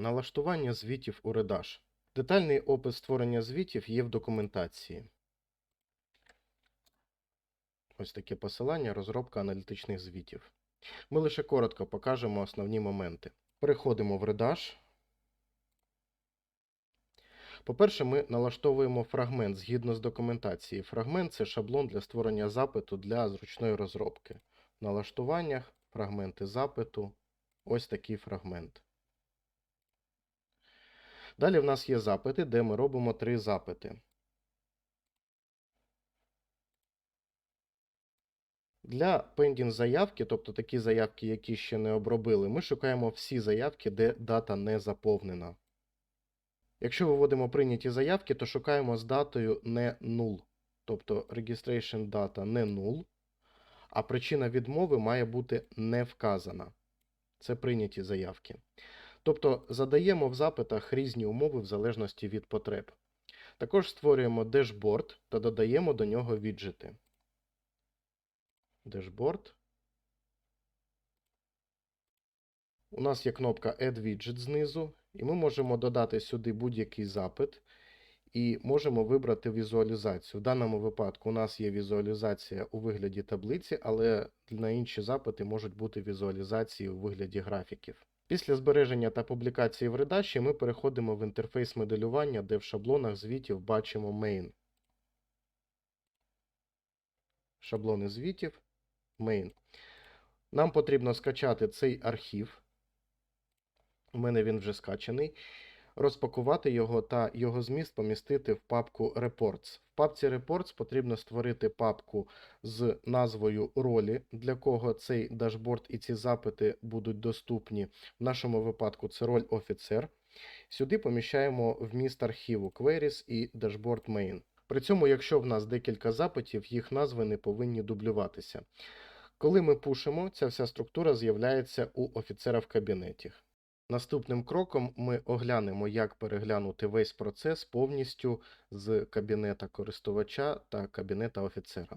Налаштування звітів у Redash. Детальний опис створення звітів є в документації. Ось таке посилання розробка аналітичних звітів. Ми лише коротко покажемо основні моменти. Переходимо в Redash. По-перше, ми налаштовуємо фрагмент згідно з документацією. Фрагмент це шаблон для створення запиту для зручної розробки. В налаштуваннях, фрагменти запиту. Ось такий фрагмент. Далі в нас є запити, де ми робимо три запити. Для пендінг заявки, тобто такі заявки, які ще не обробили, ми шукаємо всі заявки, де дата не заповнена. Якщо виводимо прийняті заявки, то шукаємо з датою не null, тобто registration data не null, а причина відмови має бути не вказана. Це прийняті заявки. Тобто задаємо в запитах різні умови в залежності від потреб. Також створюємо дешборд та додаємо до нього віджити. Дешборд. У нас є кнопка Add Widget знизу, і ми можемо додати сюди будь-який запит і можемо вибрати візуалізацію. В даному випадку у нас є візуалізація у вигляді таблиці, але на інші запити можуть бути візуалізації у вигляді графіків. Після збереження та публікації в редаші ми переходимо в інтерфейс моделювання, де в шаблонах звітів бачимо main. Шаблони звітів, main. Нам потрібно скачати цей архів. У мене він вже скачаний. Розпакувати його та його зміст помістити в папку Reports. В папці Reports потрібно створити папку з назвою ролі, для кого цей дашборд і ці запити будуть доступні. В нашому випадку це роль офіцер. Сюди поміщаємо вміст архіву Queries і Dashboard Main. При цьому, якщо в нас декілька запитів, їх назви не повинні дублюватися. Коли ми пушимо, ця вся структура з'являється у офіцера в кабінеті. Наступним кроком ми оглянемо, як переглянути весь процес повністю з кабінета користувача та кабінета офіцера.